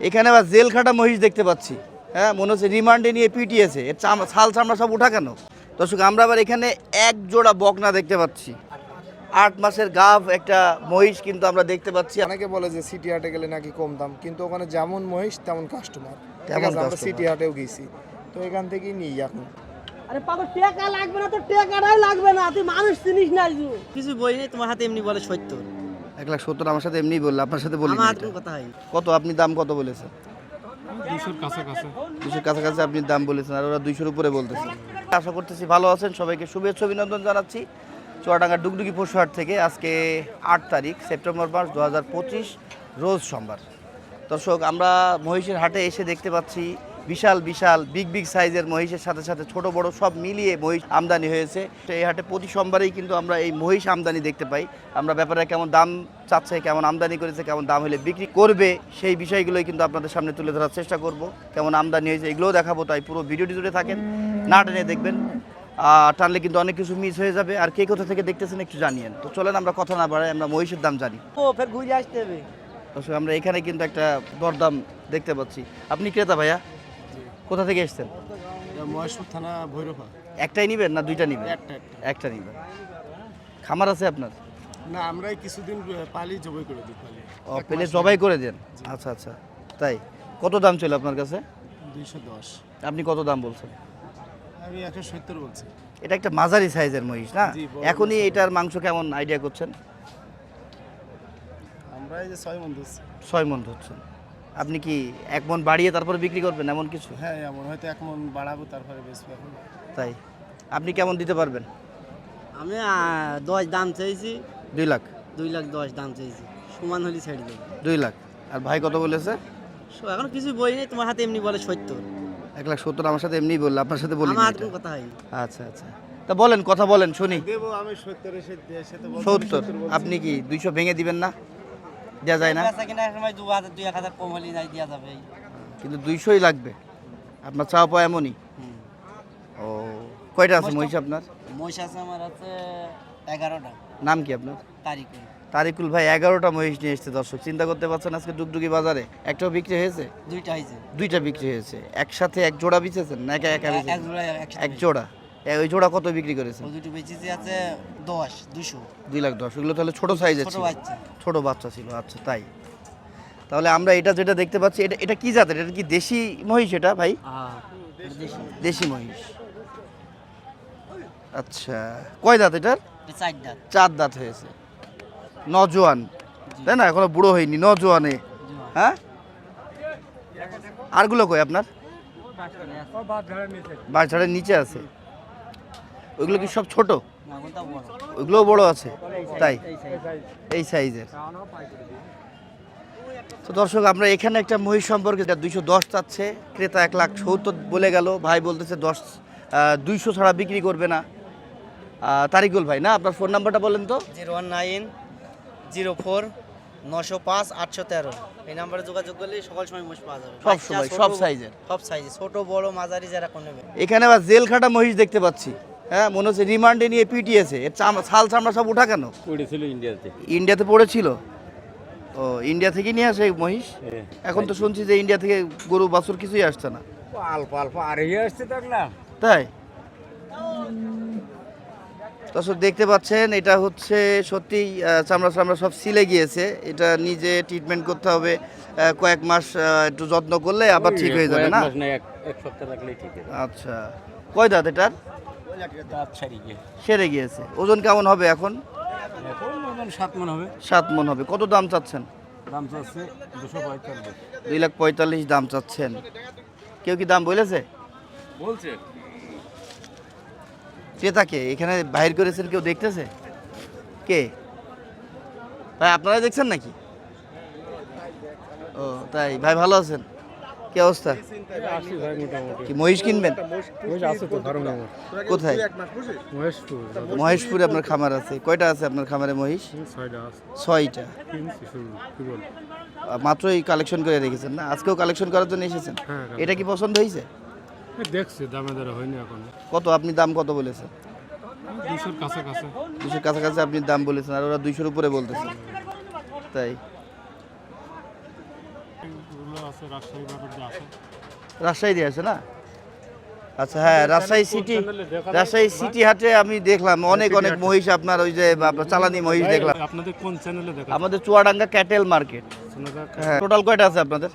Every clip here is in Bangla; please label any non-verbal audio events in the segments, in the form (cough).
এখানে আবার জেল খাটা মহিষ দেখতে পাচ্ছি। হ্যাঁ মনে হচ্ছে রিমান্ডে নিয়ে পিটিয়েছে। এর চাম- ছাল চামড়া সব উঠা কেন? দর্শক আমরা আবার এখানে এক জোড়া বকনা দেখতে পাচ্ছি। আট মাসের গাভ একটা মহিষ কিন্তু আমরা দেখতে পাচ্ছি। অনেকে বলে যে সিটি হাটে গেলে নাকি কম দাম কিন্তু ওখানে যেমন মহিষ তেমন কাস্টমার তেমন আমরা সিটি হাটেও গেছি। তো এখান থেকেই নিই এখন। আরে পাগল টাকা লাগবে না তো টাকাটাই লাগবে না। তুই মানুষ চিনিস না কিছু বই নেই তোমার হাতে এমনি বলে সত্তর। এক লাখ সত্তর আমার সাথে এমনি বলল আপনার সাথে বলি হয় কত আপনি দাম কত বলেছেন? দুশোর কাছাকাছি। দুশোর কাছাকাছি আপনি দাম বলেছেন আর ওরা দুইশোর উপরে বলতেছে। আশা করতেছি ভালো আছেন সবাইকে শুভেচ্ছা অভিনন্দন জানাচ্ছি। চুয়াডাঙ্গার ডুগডুগি পশুহাট থেকে আজকে আট তারিখ সেপ্টেম্বর মাস দু হাজার পঁচিশ রোজ সোমবার। দর্শক আমরা মহিষের হাটে এসে দেখতে পাচ্ছি বিশাল বিশাল বিগ বিগ সাইজের মহিষের সাথে সাথে ছোট বড় সব মিলিয়ে মহিষ আমদানি হয়েছে। এই হাটে প্রতি সোমবারেই কিন্তু আমরা এই মহিষ আমদানি দেখতে পাই। আমরা ব্যাপারে কেমন দাম চাচ্ছে কেমন আমদানি করেছে কেমন দাম হলে বিক্রি করবে সেই বিষয়গুলোই কিন্তু আপনাদের সামনে তুলে ধরার চেষ্টা করব। কেমন আমদানি হয়েছে এগুলোও দেখাবো তাই পুরো ভিডিওটি জুড়ে থাকেন না টেনে দেখবেন। আর টানলে কিন্তু অনেক কিছু মিস হয়ে যাবে। আর কে কোথা থেকে দেখতেছেন একটু জানিয়েন। তো চলেন আমরা কথা না বাড়াই আমরা মহিষের দাম জানি। ও ফের ঘুরে আসতে হবে। আমরা এখানে কিন্তু একটা দরদাম দেখতে পাচ্ছি। আপনি ক্রেতা ভাইয়া? কোথা থেকে এসেছেন? মহেশপুর থানা ভৈরবা। একটাই নিবেন না দুইটা নিবেন? একটা একটা। নিবেন। খামার আছে আপনার? না আমরাই কিছুদিন পালি জবাই করে দিই পালি। ও পেলে জবাই করে দেন? আচ্ছা আচ্ছা। তাই কত দাম ছিল আপনার কাছে? দুইশো দশ। আপনি কত দাম বলছেন? আমি একশো সত্তর বলছি। এটা একটা মাঝারি সাইজের মহিষ না? এখনই এটার মাংস কেমন আইডিয়া করছেন? আমরা এই যে ছয় মন ধরছি। ছয় মন ধরছেন। আপনি কি এক মন বাড়িয়ে তারপরে বিক্রি করবেন এমন কিছু? হ্যাঁ এমন হয়তো এক মন বাড়াবো তারপরে বেশি এখন। তাই। আপনি কেমন দিতে পারবেন? আমি দশ দাম চাইছি। দুই লাখ। দুই লাখ দশ দাম চাইছি। সমান হলে ছেড়ে দেবো। দুই লাখ। আর ভাই কত বলেছে? সো- এখন কিছু বই নেই তোমার হাতে এমনি বলে সত্তর। এক লাখ সত্তর আমার সাথে এমনি বলল আপনার সাথে বলি আমার কোনো কথা হয় আচ্ছা আচ্ছা। তা বলেন কথা বলেন শুনি। দেবো আমি সত্তরে। সত্তর আপনি কি দুইশো ভেঙে দিবেন না? দেওয়া যায় না? কেনার সময় দু হাজার দুই এক হাজার কম হলে দেওয়া যাবে। কিন্তু দুইশোই লাগবে। আপনার চাওয়া পাওয়া এমনই? ও কয়টা আছে মহিষ আপনার? মহিষ আছে আমার আছে এগারোটা। নাম কি আপনার? তারিখ তারিকুল ভাই এগারোটা মহিষ নিয়ে এসছে দর্শক। চিন্তা করতে পারছেন আজকে ডুগডুগি বাজারে? একটাও বিক্রি হয়েছে? দুইটা হয়েছে। দুইটা বিক্রি হয়েছে। একসাথে এক জোড়া বিচেছেন? না একা একা এক জোড়া এক জোড়া? ওই জোড়া কত বিক্রি করেছেন? ও দুটো বেচেছি আছে দশ দুশো। দুই লাখ দশ। ওগুলো তাহলে ছোট সাইজের ছোট ছিল। বাচ্চা। ছোট বাচ্চা ছিল আচ্ছা তাই। তাহলে আমরা এটা যেটা দেখতে পাচ্ছি এটা এটা কি জাতের? এটা কি দেশি মহিষ এটা ভাই? হ্যাঁ দেশি। দেশি মহিষ। আচ্ছা কয় দাঁত এটার? এটা চার দাঁত। চার দাঁত হয়েছে। নজওয়ান তাই না? এখনও বুড়ো হয়নি নজওয়ানে হ্যাঁ? আরগুলো কই আপনার? বাচ্চাটার নিচে আছে। ওইগুলো কি সব ছোট? ওইগুলোও বড় আছে? তাই? এই সাইজের। তো দর্শক আমরা এখানে একটা মহিষ সম্পর্কে দুইশো দশ চাচ্ছে ক্রেতা এক লাখ সত্তর বলে গেল। ভাই বলতেছে দশ দুইশো ছাড়া বিক্রি করবে না। তারিকুল ভাই না আপনার ফোন নাম্বারটা বলেন তো। Zero one nine zero four নশো পাঁচ আটশো তেরো। এই নাম্বারে যোগাযোগ করলে সকল সময় মোষ পাওয়া যাবে। সব সময়, সব সাইজের। সব সাইজে ছোট বড় মাঝারি যারা কোন এখানে আবার জেল খাটা মহিষ দেখতে পাচ্ছি। হ্যাঁ মনে হচ্ছে রিমান্ডে নিয়ে পিটিয়েছে। এর ছাল চামড়া সব উঠা কেন? পড়েছিল ইন্ডিয়াতে। ইন্ডিয়াতে পড়েছিল? ও ইন্ডিয়া থেকে নিয়ে আসে মহিষ? এখন তো শুনছি যে ইন্ডিয়া থেকে গরু বাছুর কিছুই আসছে না। অল্প অল্প আর আসছে দেখলাম তাই? দর্শক দেখতে পাচ্ছেন এটা হচ্ছে সত্যি চামড়া চামড়া সব সিলে গিয়েছে। এটা নিজে ট্রিটমেন্ট করতে হবে কয়েক মাস একটু যত্ন করলে আবার ঠিক হয়ে যাবে না? এক সপ্তাহ রাখলেই ঠিক আচ্ছা। কয় দাঁত এটার? সেরে গিয়েছে। ওজন কেমন হবে এখন? সাত মন হবে। সাত মন হবে। কত দাম চাচ্ছেন? দাম চাচ্ছে দুশো পঁয়তাল্লিশ। দুই লাখ পঁয়তাল্লিশ দাম চাচ্ছেন। কেউ কি দাম বলেছে? বলছে। ক্রেতাকে এখানে বাহির করেছেন কেউ দেখতেছে? কে? ভাই আপনারা দেখছেন নাকি? ও তাই। ভাই ভালো আছেন? কি অবস্থা? কি মহিষ কিনবেন? কোথায়? মহেশপুরে আপনার খামার আছে। কয়টা আছে আপনার খামারে মহিষ? ছয়টা। মাত্রই কালেকশন করে রেখেছেন না? আজকেও কালেকশন করার জন্য এসেছেন? হ্যাঁ, এটা কি পছন্দ হয়েছে? দেখছি দামে দরে হয়নি এখন। কত? আপনি দাম কত বলেছেন? দুশোর কাছাকাছি। দুশোর কাছাকাছি আপনি দাম বলেছেন আর ওরা দুইশোর উপরে বলতেছেন তাই? রাজশাহী দিয়ে আছে। না? আচ্ছা হ্যাঁ রাজশাহী সিটি রাজশাহী সিটি হাটে আমি দেখলাম অনেক অনেক মহিষ আপনার ওই যে আপনার চালানি মহিষ দেখলাম। আপনাদের কোন চ্যানেলে দেখা আমাদের চুয়াডাঙ্গা ক্যাটেল মার্কেট হ্যাঁ টোটাল কয়টা আছে আপনাদের?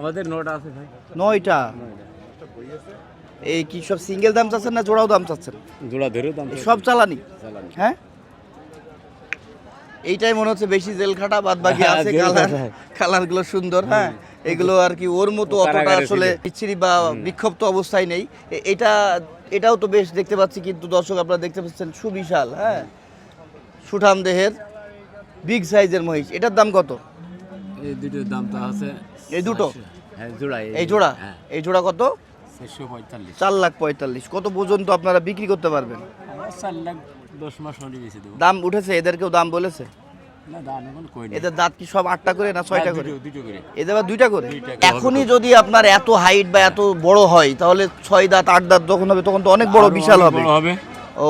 আমাদের নোট আছে ভাই। নয়টা? এই কি সব সিঙ্গেল দাম চাচ্ছেন না জোড়াও দাম চাচ্ছেন? জোড়া ধরে দাম সব চালানি? হ্যাঁ? এইটাই মনে হচ্ছে বেশি জেল খাটা বাদ বাকি আছে কালার কালারগুলো সুন্দর হ্যাঁ? এগুলো আর কি ওর মতো অতটা আসলে বিচ্ছিরি বা বিক্ষিপ্ত অবস্থায় নেই। এটা এটাও তো বেশ দেখতে পাচ্ছি কিন্তু দর্শক আপনারা দেখতে পাচ্ছেন সুবিশাল হ্যাঁ? সুঠাম দেহের বিগ সাইজের মহিষ। এটার দাম কত? এই দুটোর দাম তো আছে এই দুটো? হ্যাঁ জোড়া এই জোড়া? হ্যাঁ। এই জোড়া কত? চার লাখ পঁয়তাল্লিশ। কত পর্যন্ত আপনারা বিক্রি করতে পারবেন? চার লাখ দশ মাস হলে বেশি দাম উঠেছে? এদেরকেও দাম বলেছে? এদের দাঁত কি সব আটটা করে না ছয়টা করে? দুটো করে। এদের আবার দুইটা করে? এখনই যদি আপনার এত হাইট বা এত বড় হয় তাহলে ছয় দাঁত আট দাঁত যখন হবে তখন তো অনেক বড় বিশাল হবে। ও।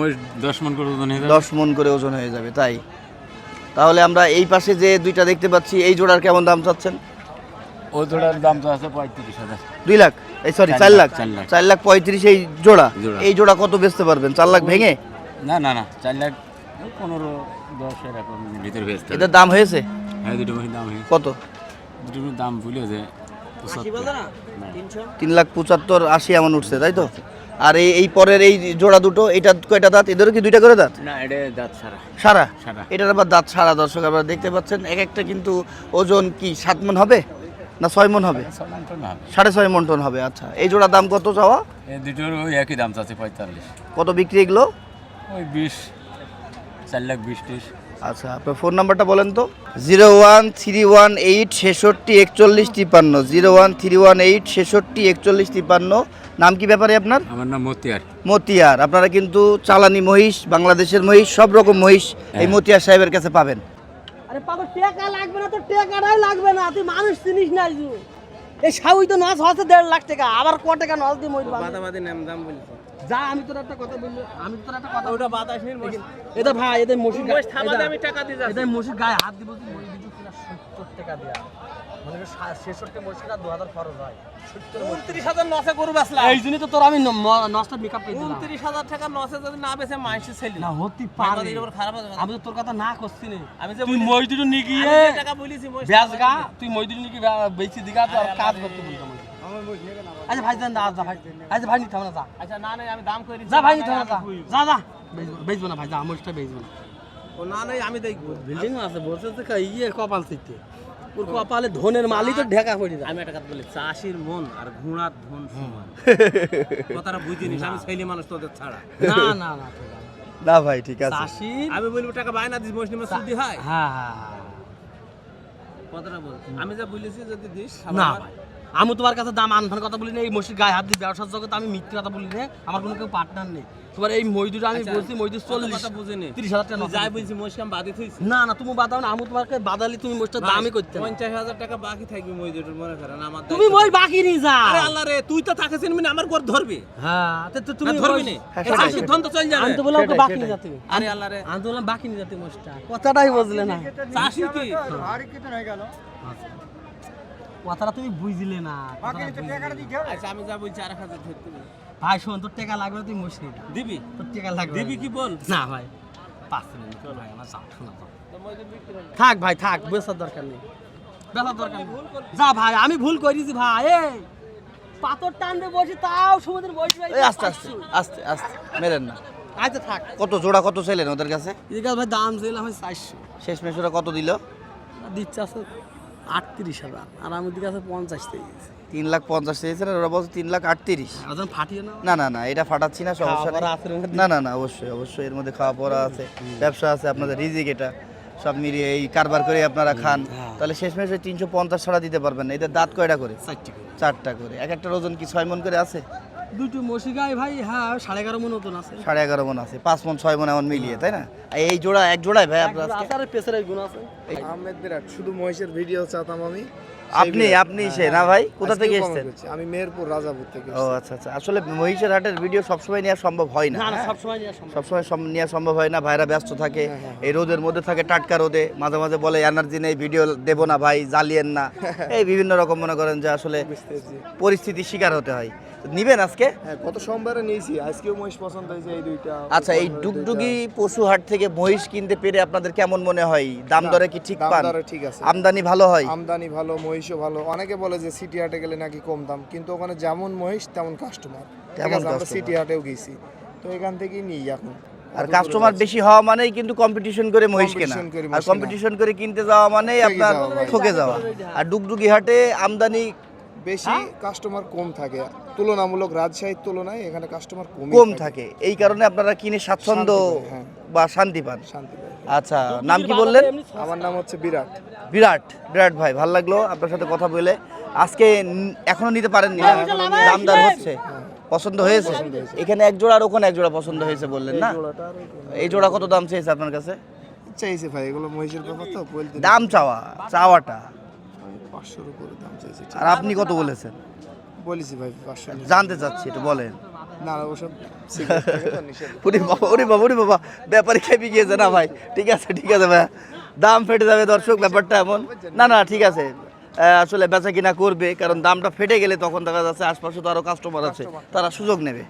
মহিষ দশ মন করে ওজন হয়ে যাবে। দশ মন করে ওজন হয়ে যাবে তাই। তাহলে আমরা এই পাশে যে দুইটা দেখতে পাচ্ছি এই জোড়ার কেমন দাম চাচ্ছেন? ও জোড়ার দাম তো আছে পঁয়ত্রিশ হাজার। দুই লাখ? এই সরি চার লাখ চার লাখ। পঁয়ত্রিশ এই জোড়া। এই জোড়া। কত বেচতে পারবেন? চার লাখ ভেঙে? না না না চার লাখ পনেরো দশ এরকম ভিতরে ভেস্তে এটার দাম হয়েছে? হ্যাঁ দুটো মহিষ দাম হয়েছে। কত? দুটো মহিষ দাম ভুলে যে তিন লাখ পঁচাত্তর আশি এমন উঠছে তাই তো? আর এই এই পরের এই জোড়া দুটো এটা কয়টা দাঁত? এদেরও কি দুইটা করে দাঁত? না এটা দাঁত সারা। সারা? সারা। এটার আবার দাঁত সারা দর্শক আপনারা দেখতে পাচ্ছেন এক একটা কিন্তু ওজন কি সাত মন হবে? না ছয় মন হবে? সাড়ে ছয় মন টন হবে আচ্ছা। এই জোড়া দাম কত চাওয়া? এই দুটোর ওই একই দাম আছে পঁয়তাল্লিশ। কত বিক্রি এগুলো? ওই বিশ। চার লাখ বিশ ত্রিশ। আচ্ছা আপনার ফোন নাম্বারটা বলেন তো। Zero one three one eight ছেষট্টি একচল্লিশ তিপ্পান্ন। Zero one three one eight ছেষট্টি একচল্লিশ তিপ্পান্ন। নাম কি ব্যাপারে আপনার? আমার নাম মতিয়ার। মতিয়ার। আপনারা কিন্তু চালানি মহিষ বাংলাদেশের মহিষ সব রকম মহিষ এই মতিয়ার সাহেবের কাছে পাবেন। আরে পাগল টাকা লাগবে না তো টাকাটাই লাগবে না। তুই মানুষ চিনিস না এই সাউই তো নস হচ্ছে দেড় লাখ টাকা। আবার ক টাকা নস দিয়ে মরিব বাদাবাদি নাম দাম যা আমি তোর একটা কথা বললি আমি তোর একটা কথা ওটা বাতাস এটা ভাই এদের মসজিদ আমি টাকা দিয়ে যাচ্ছি। এদের মসজিদ গায়ে হাত দিব তুই কিনা 70 টাকা দিয়া। মানে 66 মসজিদ আর 2000 খরচ হয়। উনত্রিশ হাজার নশে গরু বেচলাম। এই জন্যই তো তোর আমি নষ্ট মেকআপ করে দিলাম। উনত্রিশ হাজার টাকা নশে যদি না বেচে মাইসে ছেলে। না হতে পারে। খারাপ আমি তো তোর কথা না করছি না। আমি যে তুই মসজিদ নিয়ে গিয়ে টাকা বলেছি মহিষ ব্যাস গা তুই মসজিদ নিয়ে গিয়ে বেশি দিঘা তো আর কাজ করতে বলতাম। আচ্ছা ভাই না যা ভাই। আচ্ছা ভাই নিতে হবে না যা। আচ্ছা না নাই আমি দাম করে। যা ভাই না, নিতে হবে না যা। যা যা। বেচবো- না ভাই যা আমলটা বেচবো না। ও না নাই আমি দেখব। বিল্ডিং আছে বলছে যে কা- ইয়ে কপাল থেকে ওর কপালে ধনের মালই তো ঢেকা পড়ে যায়। আমি একটা কথা বলি চাষির মন আর ঘোড়ার ধন সমান। (laughs) কথাটা বুঝিনিস আমি ছেলে মানুষ তোদের ছাড়া। না না না না ভাই ঠিক আছে। চাষির আমি বলব টাকা বায়না দিস নিমে সুদি হয়? হ্যাঁ হ্যাঁ হ্যাঁ। কথাটা বল। আমি যা বলেছি যদি দিস না ভাই। আমি তোমার কাছে দাম আনফান কথা বলি না এই মসজিদ গায়ে হাত দিয়ে ব্যবসার জগতে আমি মিথ্যে কথা বলি না আমার কোনো কেউ পার্টনার নেই। তোমার এই মজদুর আমি আচ্ছা, বলছি মজদুর চল্লিশ কথা বুঝিনি। তিরিশ হাজার টাকা যাই বলছি মহিষ আমি বাদে থইছি। না না তুমি বাদাও না আমি তোমাকে বাদালি তুমি মসজিদ দামই করতে পঞ্চাশ হাজার টাকা বাকি থাকবে মহিষের মনে করেন আমার তুমি মই বাকি নিয়ে যাও। আরে আল্লাহ রে তুই তো তাকে চিনবি না আমার ঘর ধরবি। হ্যাঁ তো- তো তুমি ধরবি না? হ্যাঁ, সিদ্ধান্ত চল যাবে? আমি তো বললাম ওকে বাকি নিয়ে যেতে। আরে আল্লাহ রে। আমি তো বললাম বাকি নিয়ে যেতে মসজিদটা। কথাটাই বুঝলে না। চাষি কি? কথাটা তুমি বুঝলে না কথাটা তুমি বুঝলে না। আচ্ছা আমি যা বলছি আর এক হাজার ধরতে ভাই শোন তোর টাকা লাগবে তুই মসজিদ দিবি? তোর টাকা লাগবে দিবি কি বল? না ভাই পাঁচ মিনিট ভাই আমার যাও শোনা। থাক ভাই থাক বেসার দরকার নেই। বেসার দরকার নেই। যা ভাই আমি ভুল করেছি ভাই এই পাথর টানতে বসে তাও সমুদ্রের বসে এই আস্তে আস্তে আস্তে আস্তে মেরেন না। আচ্ছা থাক। কত জোড়া কত ছিলেন ওদের কাছে? এদিকে ভাই দাম ছিল আমি চারশো। শেষ মেশোরা কত দিল? দিচ্ছে আছে আটত্রিশ হাজার আর আমার দিকে আছে পঞ্চাশ থেকে তিন লাখ পঞ্চাশ চেয়েছেন ওরা বলছে তিন লাখ আটত্রিশ। ফাটিয়ে না? না না না এটা ফাটাচ্ছি না সমস্যা? না না না অবশ্যই অবশ্যই এর মধ্যে খাওয়া পড়া আছে ব্যবসা আছে আপনাদের রিজিক এটা। সব মিলিয়ে এই কারবার করে আপনারা খান। হ্যাঁ। তাহলে শেষ মেশে তিনশো পঞ্চাশ ছাড়া দিতে পারবেন না। এদের দাঁত কয়টা করে? করে। চারটা করে। এক একটা ওজন কি ছয় মন করে আছে? দুটো মসি গায়ে ভাই হ্যাঁ সাড়ে এগারো মন মতন আছে। সাড়ে এগারো মন আছে পাঁচ মন ছয় মন এমন মিলিয়ে তাই না? এই জোড়া এক জোড়ায় ভাই আপনার পেছনের গুণ আছে। আহমেদ বিরাট শুধু মহিষের ভিডিও চাতাম আমি। আপনি আপনি সে না ভাই? কোথা থেকে এসেছেন? আমি মেহেরপুর রাজাপুর থেকে ও আচ্ছা আচ্ছা। আসলে মহিষের হাটের ভিডিও সবসময় নেওয়া সম্ভব হয় না হ্যাঁ? সবসময় নিয়ে সম্ভব। সবসময় সম- নেওয়া সম্ভব হয় না ভাইরা ব্যস্ত থাকে। এই রোদের মধ্যে থাকে টাটকা রোদে। মাঝে মাঝে বলে এনার্জি নেই ভিডিও দেবো না ভাই জ্বালিয়েন না। (laughs) এই বিভিন্ন রকম মনে করেন যে আসলে বুঝতেছি। পরিস্থিতির শিকার হতে হয়। নিবেন আজকে? হ্যাঁ গত সোমবারে নিয়েছি। আজকেও মহিষ পছন্দ হয়েছে এই দুইটা। আচ্ছা এই ডুগডুগি পশু হাট থেকে মহিষ কিনতে পেরে আপনাদের কেমন মনে হয়? দাম দরে কি ঠিক পান? দরে ঠিক আছে। আমদানি ভালো হয়? আমদানি ভালো মহিষও ভালো। অনেকে বলে যে সিটি হাটে গেলে নাকি কম দাম কিন্তু ওখানে যেমন মহিষ তেমন কাস্টমার তেমন আমরা সিটি হাটেও গেছি। তো এখান থেকেই নিই এখন। আর কাস্টমার বেশি হওয়া মানেই কিন্তু কম্পিটিশন করে মহিষ কেনা। আর কম্পিটিশন করে কিনতে যাওয়া মানেই আপনার ঠকে যাওয়া। আর ডুগডুগি হাটে আমদানি বেশি কাস্টমার কম থাকে। তুলনামূলক রাজশাহীর তুলনায় এখানে কাস্টমার কম কম থাকে। এই কারণে আপনারা কিনে স্বাচ্ছন্দ্য হ্যাঁ। বা শান্তি পান। শান্তি পায়। আচ্ছা নাম কি বললেন? আমার নাম হচ্ছে বিরাট। বিরাট বিরাট ভাই ভালো লাগল আপনার সাথে কথা বলে। আজকে এখনও নিতে পারেননি না? দামদার হচ্ছে। পছন্দ হয়েছে? এখানে এক জোড়া আর ওখানে এক জোড়া পছন্দ হয়েছে বললেন না? এই জোড়া কত দাম চেয়েছে আপনার কাছে? চাইছে ভাই এগুলো মহিষের ব্যাপার তো দাম চাওয়া চাওয়াটা। পাঁচশোর উপরে দাম চাইছে। আর আপনি কত বলেছেন? বলেছি ভাই পাঁচশো জানতে চাচ্ছি একটু বলেন। না ওসব। ওরে বাবা ওরে বাবা ওরে বাবা ব্যাপারে খেপে গিয়েছে না ভাই। ঠিক আছে ঠিক আছে ভাই। দাম ফেটে যাবে দর্শক ব্যাপারটা এমন। না না ঠিক আছে। আসলে বেচা কিনা করবে কারণ দামটা ফেটে গেলে তখন দেখা যাচ্ছে আশপাশে তো আরও কাস্টমার আছে তারা সুযোগ নেবে।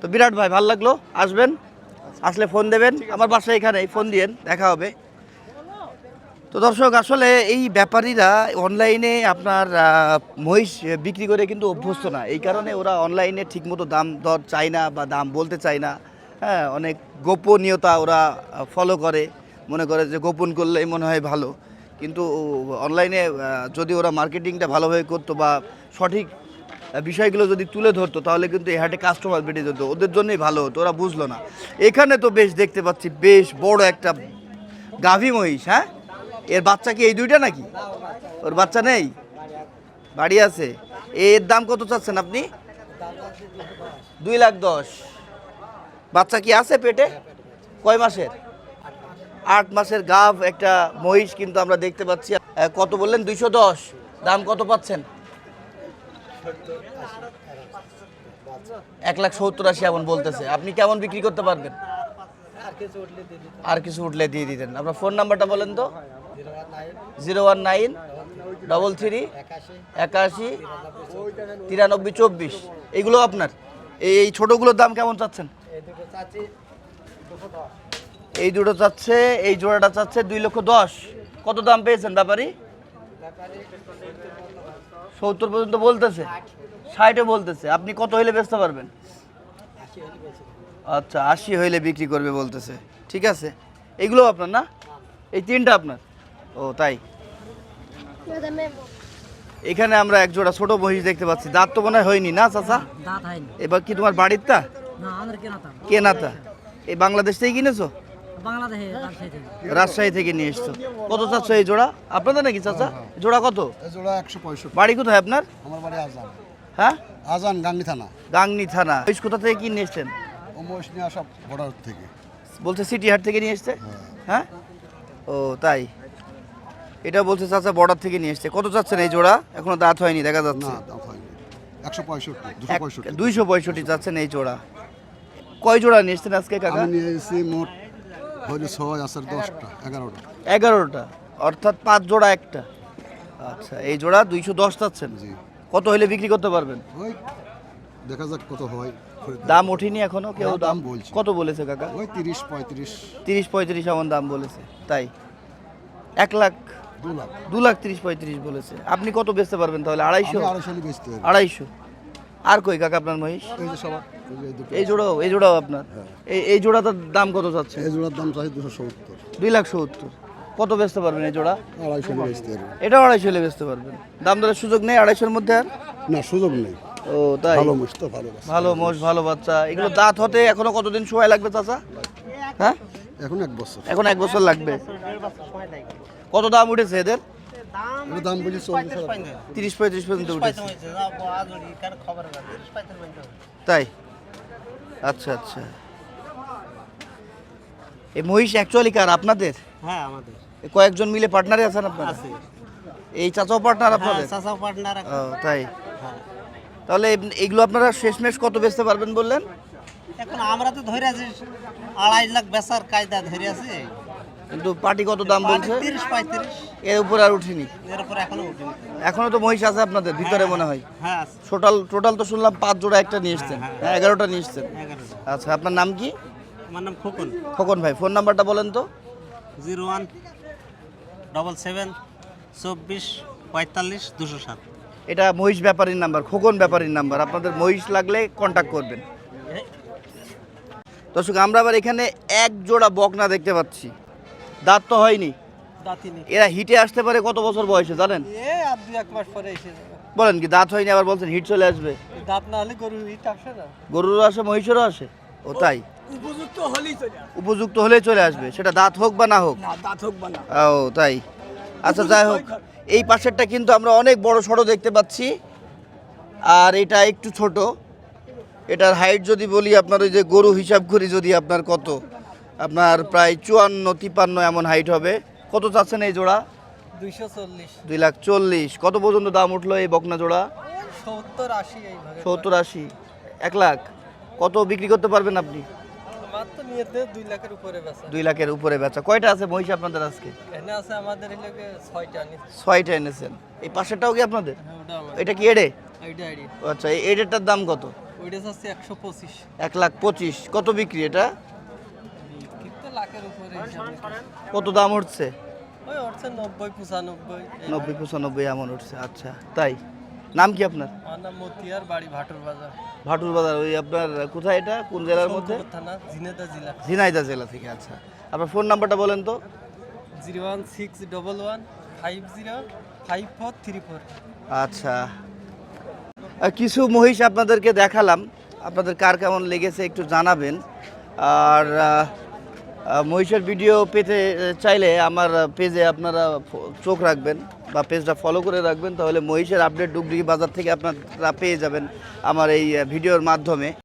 তো বিরাট ভাই ভালো লাগল? আসবেন? আসলে ফোন দেবেন? আমার বাসা এখানে ফোন দিয়েন দেখা হবে। তো দর্শক, আসলে এই ব্যাপারীরা অনলাইনে আপনার মহিষ বিক্রি করে কিন্তু অভ্যস্ত না। এই কারণে ওরা অনলাইনে ঠিকমতো দাম দর চায় না বা দাম বলতে চায় না। হ্যাঁ অনেক গোপনীয়তা ওরা ফলো করে। মনে করে যে গোপন করলেই মনে হয় ভালো। কিন্তু অনলাইনে যদি ওরা মার্কেটিংটা ভালোভাবে করতো বা সঠিক বিষয়গুলো যদি তুলে ধরতো, তাহলে কিন্তু এই হাটে কাস্টমার বেড়ে যেত। ওদের জন্যই ভালো হতো, ওরা বুঝলো না। এখানে তো বেশ দেখতে পাচ্ছি, বেশ বড় একটা গাভী মহিষ হ্যাঁ? এর বাচ্চা কি এই দুইটা নাকি? ওর বাচ্চা নেই? বাড়ি আছে। এর দাম কত চাচ্ছেন আপনি? দুই লাখ দশ। বাচ্চা কি আছে পেটে? কয় মাসের? আট মাসের গাভ, একটা মহিষ কিন্তু আমরা দেখতে পাচ্ছি। কত বললেন? দুইশো দশ। দাম কত পাচ্ছেন? এক লাখ সত্তর আশি এমন বলতেছে। আপনি কেমন বিক্রি করতে পারবেন? আর কিছু উঠলে দিয়ে দিতেন। আপনার ফোন নাম্বারটা বলেন তো। Zero one nine double three একাশি তিরানব্বই চব্বিশ। এইগুলো আপনার? এই ছোটোগুলোর দাম কেমন চাচ্ছেন? এই দুটো চাচ্ছে, এই জোড়াটা চাচ্ছে দুই লক্ষ দশ। কত দাম পেয়েছেন ব্যাপারি? সত্তর পর্যন্ত বলতেছে? ষাটে বলতেছে। আপনি কত হইলে বেচতে পারবেন? আচ্ছা আশি হইলে বিক্রি করবে বলতেছে। ঠিক আছে। এগুলো আপনার না? এই তিনটা আপনার? ও তাই? এখানে আমরা এক জোড়া ছোট মহিষ দেখতে পাচ্ছি। দাঁত তো মনে হয় হয়নি না চাচা? এবার কি তোমার বাড়ির তা? না কেনাতা। এই বাংলাদেশ থেকে কিনেছো? রাজশাহী থেকে। নিয়ে এসছো। কত চাচ্ছ এই জোড়া? আপনাদের নাকি চাচা? জোড়া কত? জোড়া একশো পঁয়ষট্টি। বাড়ি কোথায় আপনার? আমার বাড়ি আজান। হ্যাঁ? আজান গাঙ্গি থানা। গাংনি থানা। মহিষ কোথা থেকে কিনে এসছেন? মহিষ নিয়ে আসা বর্ডার থেকে। বলছে সিটি হাট থেকে নিয়ে এসছে? হ্যাঁ? ও তাই। এটা বলছে চাচা বর্ডার থেকে নিয়ে এসছে। কত চাচ্ছেন এই জোড়া? এখনও দাঁত হয়নি দেখা যাচ্ছে। না দাম হয়নি। একশো পঁয়ষট্টি দুশো পঁয়ষট্টি। দুইশো পঁয়ষট্টি চাচ্ছেন এই জোড়া। কয় জোড়া নিয়ে এসছেন আজকে কাকা? আমি নিয়ে এসেছি মোট হইলে ছয় আছে দশটা এগারোটা। এগারোটা অর্থাৎ পাঁচ জোড়া একটা। আচ্ছা এই জোড়া দুইশো দশ চাচ্ছেন? জি। কত হলে বিক্রি করতে পারবেন? ওই দেখা যাক কত হয় দাম ওঠেনি এখনও কেউ দাম দাম বলছে। কত বলেছে কাকা? ওই তিরিশ পঁয়ত্রিশ। তিরিশ পঁয়ত্রিশ এমন দাম বলেছে তাই। এক লাখ দু লাখ। তিরিশ পঁয়ত্রিশ বলেছে। আপনি কত বেচতে পারবেন তাহলে? আড়াইশো? আড়াইশো আর কই কাকা আপনার মহিষ? এই জোড়াও এই জোড়াও আপনার? এই এই জোড়াটার দাম কত চাচ্ছে এই জোড়ার দাম চাই দুশো সত্তর। দুই লাখ সত্তর। কত বেচতে পারবেন এই জোড়া? আড়াইশো বেচতে পারি এটাও আড়াইশো হলে বেচতে পারবেন। দাম দরের সুযোগ নেই আড়াইশোর মধ্যে আর? না সুযোগ নেই। ও তাই? ভালো মহিষ তো ভালো ভালো মোষ ভালো বাচ্চা। এগুলো দাঁত হতে এখনও কতদিন সময় লাগবে চাচা? হ্যাঁ? এখন এক বছর। এখন এক বছর লাগবে। কত দাম উঠেছে এদের দাম বলি তিরিশ পঁয়ত্রিশ পর্যন্ত উঠেছে তাই আচ্ছা আচ্ছা এই মহিষ অ্যাকচুয়ালি কার আপনাদের হ্যাঁ আমাদের কয়েকজন মিলে পার্টনারে আছেন আপনারা এই চাচাও পার্টনার হ্যাঁ আপনাদের চাচা পার্টনার ও তাই তাহলে এগুলো আপনারা শেষমেশ কত বেচতে পারবেন বললেন এখন আমরা তো ধরে আছি আড়াই লাখ বেচার কায়দা ধরে আছি কিন্তু পার্টি কত দাম বলছে এর উপরে আর উঠিনি। এর উপর এখনও তো মহিষ আছে আপনাদের ভিতরে মনে হয়। হ্যাঁ আছে। টোটাল টোটাল তো শুনলাম পাঁচ জোড়া একটা নিয়ে এসছেন। হ্যাঁ এগারোটা নিয়ে এসছেন। আচ্ছা আপনার নাম কি? আমার নাম খোকন। খোকন ভাই ফোন নাম্বারটা বলেন তো। জিরো ওয়ান ডবল সেভেন চব্বিশ পঁয়তাল্লিশ দুশো সাত। এটা মহিষ ব্যাপারীর নাম্বার খোকন ব্যাপারীর নাম্বার। আপনাদের মহিষ লাগলে কন্ট্যাক্ট করবেন। দর্শক আমরা আবার এখানে এক জোড়া বকনা দেখতে পাচ্ছি। দাঁত তো হয়নি। এরা হিটে আসতে পারে কত বছর বয়সে জানেন? বলেন কি দাঁত হয়নি আবার বলছেন হিট চলে আসবে। দাঁত না হলে গরু হিট আসে না। গরুরও আসে মহিষেরও আসে। ও তাই। উপযুক্ত হলেই চলে উপযুক্ত হলে চলে আসবে সেটা দাঁত হোক বা না হোক। দাঁত হোক বা না ও তাই। আচ্ছা যাই হোক এই পাশেরটা কিন্তু আমরা অনেক বড় সড়ো দেখতে পাচ্ছি। আর এটা একটু ছোট। এটার হাইট যদি বলি আপনার ওই যে গরু হিসাব করি যদি আপনার কত? আপনার প্রায় চুয়ান্ন তিপান্ন এমন হাইট হবে। কত চাচ্ছেন এই জোড়া? দুই লাখ চল্লিশ। কত পর্যন্ত দাম উঠল এই বকনা জোড়া? সত্তর আশি সত্তর আশি। এক লাখ। কত বিক্রি করতে পারবেন আপনি? দুই লাখের উপরে বেচা। কয়টা আছে মহিষ আপনাদের আজকে? ছয়টা এনেছেন। এই পাশেরটাও কি আপনাদের? হ্যাঁ এটা কি এডে? আচ্ছা এই এডেরটার দাম কত? এক লাখ পঁচিশ। কত বিক্রি এটা? লাখের উপরে কত দাম উঠছে? ওই হচ্ছে নব্বই পঁচানব্বই। নব্বই পঁচানব্বই এমন উঠছে আচ্ছা। তাই? নাম কি আপনার? আমার নাম মতিয়ার বাড়ি ভাটুর বাজার। ভাটুর বাজার ওই আপনার কোথায় এটা? কোন জেলার মধ্যে? থানা ঝিনেদা জেলা। ঝিনাইদা জেলা থেকে আচ্ছা। আপনার ফোন নাম্বারটা বলেন তো। Zero one six double one five zero five four three four. আচ্ছা। আর কিছু মহিষ আপনাদেরকে দেখালাম। আপনাদের কার কেমন লেগেছে একটু জানাবেন। আর মহিষের ভিডিও পেতে চাইলে আমার পেজে আপনারা চোখ রাখবেন বা পেজটা ফলো করে রাখবেন, তাহলে মহিষের আপডেট ডুগডুগি বাজার থেকে আপনারা পেয়ে যাবেন আমার এই ভিডিওর মাধ্যমে।